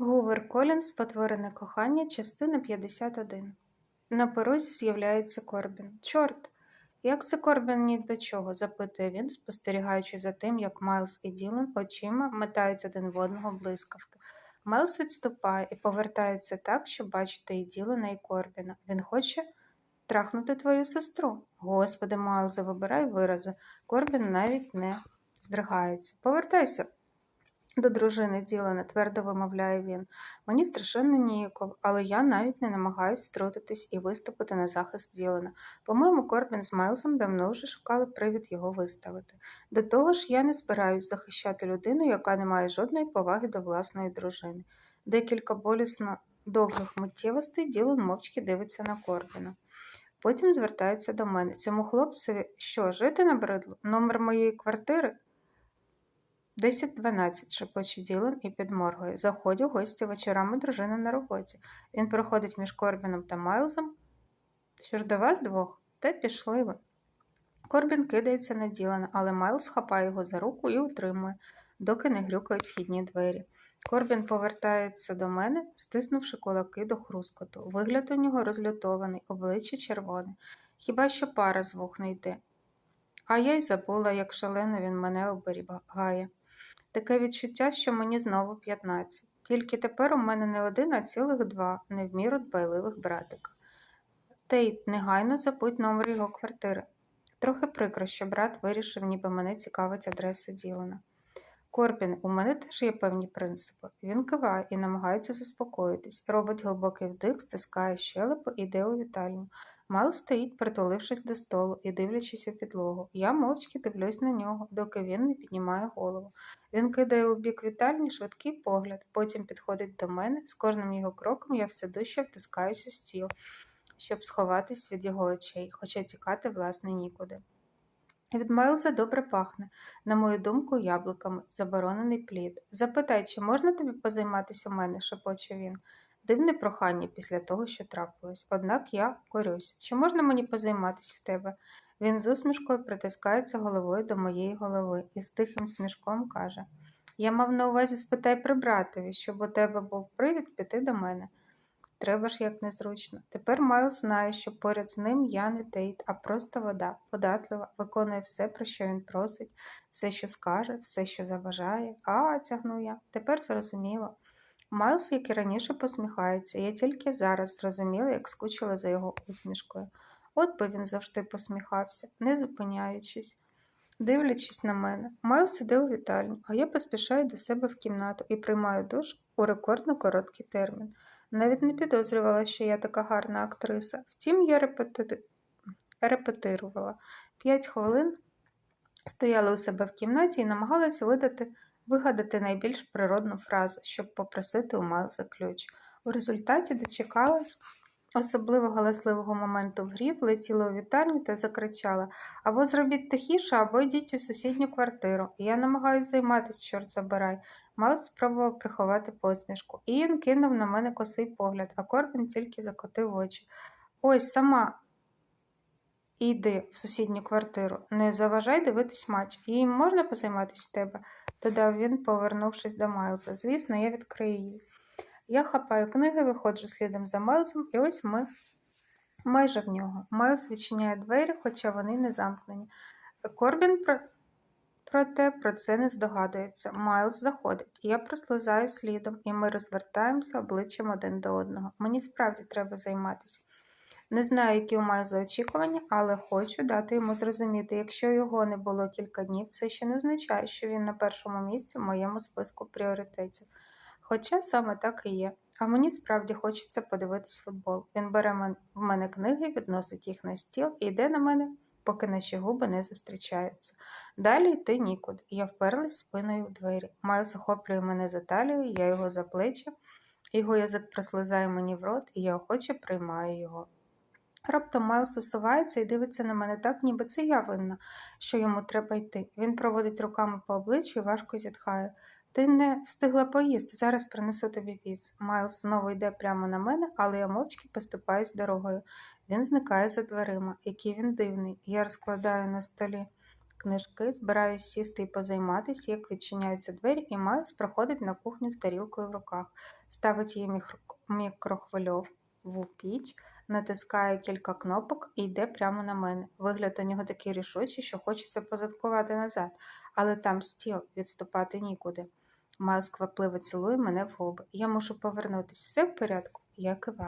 Гувер Колінс Спотворене кохання, частина 51. На порозі з'являється Корбін. Чорт! Як це Корбін ні до чого? запитує він, спостерігаючи за тим, як Майлз і Ділан очима метають один в одного блискавки. Майлз відступає і повертається так, щоб бачити і Ділана, і Корбіна. Він хоче трахнути твою сестру. Господи, Майлзе, вибирай вирази. Корбін навіть не здригається. Повертайся, до дружини Ділана, твердо вимовляє він. Мені страшенно ніяково, але я навіть не намагаюсь втрутитись і виступити на захист Ділана. По-моєму, Корбін з Майлзом давно вже шукали привід його виставити. До того ж, я не збираюсь захищати людину, яка не має жодної поваги до власної дружини. Декілька болісно довгих миттєвостей Ділан мовчки дивиться на Корбіна. Потім звертається до мене. Цьому хлопцеві що, жити набридло? Номер моєї квартири? 10-12, шепоче Ділан і підморгує. Заходять гості вечорами дружина на роботі. Він проходить між Корбіном та Майлзом. Що ж до вас двох? Та пішли ви. Корбін кидається на Ділана, але Майлз хапає його за руку і утримує, доки не грюкають вхідні двері. Корбін повертається до мене, стиснувши кулаки до хрускоту. Вигляд у нього розлютований, обличчя червоне. Хіба що пара з вух не йде. А я й забула, як шалено він мене оберігає. Таке відчуття, що мені знову 15. Тільки тепер у мене не один, а цілих два, не в дбайливих братика. Тейт, негайно забудь номер його квартири. Трохи прикро, що брат вирішив, ніби мене цікавить адреса Ділана. Корбін, у мене теж є певні принципи. Він киває і намагається заспокоїтись, робить глибокий вдих, стискає щелепу і йде у вітальню. Мал стоїть, притулившись до столу і дивлячись у підлогу. Я мовчки дивлюсь на нього, доки він не піднімає голову. Він кидає у бік вітальні швидкий погляд, потім підходить до мене. З кожним його кроком я все дужче втискаюсь у стіл, щоб сховатись від його очей, хоча тікати, власне, нікуди. Від Майлза добре пахне, на мою думку, яблуками, заборонений плід. Запитай, чи можна тобі позайматися у мене, шепоче він. Дивне прохання після того, що трапилось. Однак я корюсь. Чи можна мені позайматись в тебе? Він з усмішкою притискається головою до моєї голови і з тихим смішком каже Я мав на увазі спитай при братові, щоб у тебе був привід піти до мене. Треба ж як незручно. Тепер Майлз знає, що поряд з ним я не Тейт, а просто вода, податлива, виконує все, про що він просить, все, що скаже, все, що заважає. А, тягну я. Тепер зрозуміло. Майлз, як і раніше, посміхається, я тільки зараз зрозуміла, як скучила за його усмішкою. От би він завжди посміхався, не зупиняючись. Дивлячись на мене, Майлз іде у вітальню, а я поспішаю до себе в кімнату і приймаю душ у рекордно короткий термін. Навіть не підозрювала, що я така гарна актриса. Втім, я репети... репетирувала. П'ять хвилин стояла у себе в кімнаті і намагалася видати вигадати найбільш природну фразу, щоб попросити у Майлза ключ. У результаті дочекалась особливо галасливого моменту в грі, влетіла у вітальню та закричала або зробіть тихіше, або йдіть у сусідню квартиру. Я намагаюся займатися, чорт забирай. Майлз спробував приховати посмішку. Ієн кинув на мене косий погляд, а Корбін тільки закотив очі. Ось сама. Іди в сусідню квартиру, не заважай дивитись матч. Їм можна позайматися в тебе? додав він, повернувшись до Майлза. Звісно, я відкрию її. Я хапаю книги, виходжу слідом за Майлзом, і ось ми майже в нього. Майлз відчиняє двері, хоча вони не замкнені. Корбін про... проте про це не здогадується. Майлз заходить, я прослизаю слідом, і ми розвертаємося обличчям один до одного. Мені справді треба займатися. Не знаю, які у Майлза очікування, але хочу дати йому зрозуміти, якщо його не було кілька днів, це ще не означає, що він на першому місці в моєму списку пріоритетів. Хоча саме так і є. А мені справді хочеться подивитись футбол. Він бере в мене книги, відносить їх на стіл і йде на мене, поки наші губи не зустрічаються. Далі йти нікуди. Я вперлась спиною в двері. Майл захоплює мене за талію, я його за плечі, його язик прослизає мені в рот, і я охоче приймаю його. Раптом Майлз усувається і дивиться на мене так, ніби це я винна, що йому треба йти. Він проводить руками по обличчю і важко зітхає. Ти не встигла поїсти, зараз принесу тобі піц. Майлз знову йде прямо на мене, але я мовчки поступаюсь дорогою. Він зникає за дверима, який він дивний. Я розкладаю на столі книжки, збираюсь сісти і позайматись, як відчиняються двері, і Майлз проходить на кухню з тарілкою в руках, ставить її в піч, натискає кілька кнопок і йде прямо на мене. Вигляд у нього такий рішучий, що хочеться позадкувати назад, але там стіл, відступати нікуди. Майлз квапливо цілує мене в губи. Я мушу повернутись. Все в порядку? Я киваю.